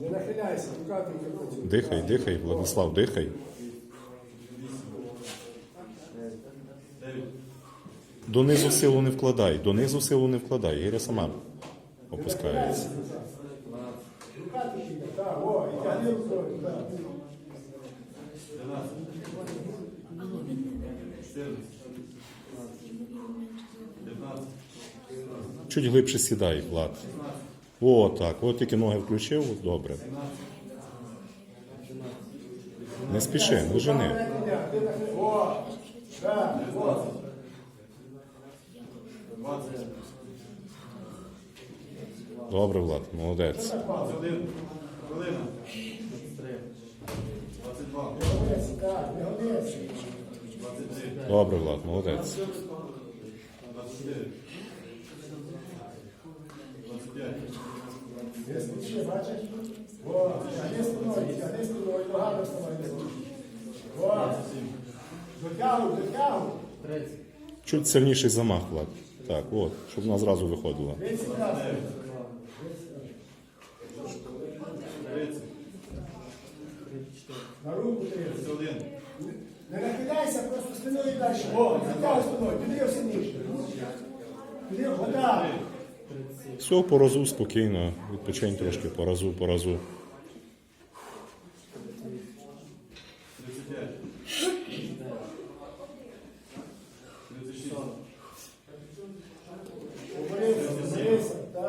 Не нахиляйся, рука тільки працює. Дихай, дихай, Владислав, дихай. Донизу силу не вкладай, донизу силу не вкладай. Гіря сама опускається. Чуть глибше сідай, Влад. О, так. От тільки ноги включив, добре. Не спіши, не жени. Добре, Влад, молодець. 22. Добре, Влад, молодець. Ще бачиш? О, а не становить, а не становить, багато становить. О, дотягу, дотягу. Чуть сильніший замах, Влад. Так, от, щоб вона зразу виходила. На руку 31. Не накидайся, просто спиною далі. О, затягуй спиною, підрив сильніше. Підрив, вода. Все, по разу спокійно. Відпочинь трошки по разу, по разу.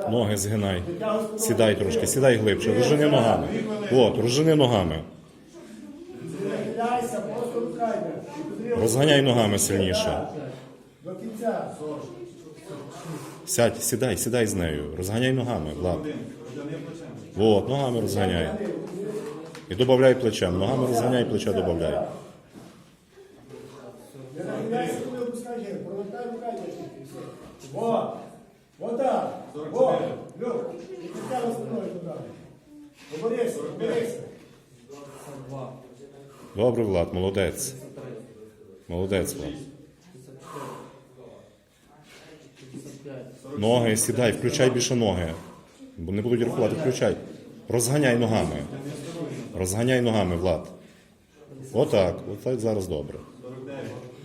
Ноги згинай. Сідай трошки, сідай глибше, розжени ногами. От, розжени ногами. Розганяй ногами сильніше. До кінця. Сядь, сідай, сідай з нею. Розганяй ногами, Влад. От, ногами розганяй. І додай плечем. Ногами розганяй, плече додай. Не нахиляйся, коли опускаєш, провертай рука йде. все. Во, вода. Во, Люк, і підтягуй спиною туди. Поборися, поборися. Добре, Влад, молодець. Молодець, Влад. Ноги, сідай, включай більше ноги. Бо не будуть рахувати, включай. Розганяй ногами. Розганяй ногами, Влад. Отак, отак зараз добре.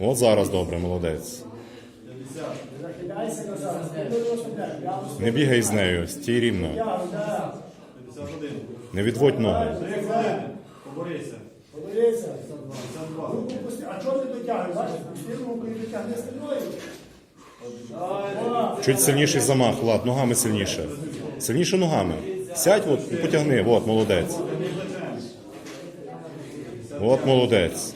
От зараз добре, молодець. Не Не бігай з нею, стій рівно. Не відводь ногу. Поборися. Поборися. А чого ти дотягуєш? Бачиш, пусти руку дотягни спиною. Чуть сильніший замах, Влад, ногами сильніше. Сильніше ногами. Сядь от і потягни. От, молодець. От молодець.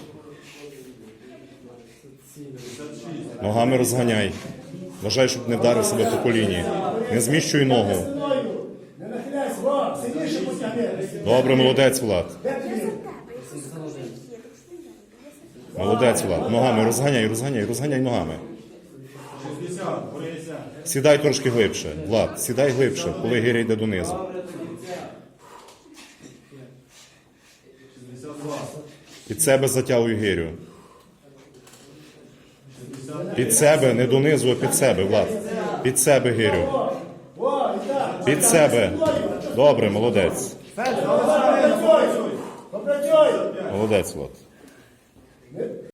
Ногами розганяй. Вважай, щоб не вдарив себе по коліні. Не зміщуй ногу. Добре, молодець, Влад. Молодець, Влад. Ногами розганяй, розганяй, розганяй ногами. 60. Борися. Сідай трошки глибше. Влад, сідай глибше, коли гиря йде донизу. 62. Під себе затягуй гирю. Під себе, не донизу, а під себе, Влад. Під себе гирю. Під себе. Добре, молодець. Молодець, Влад.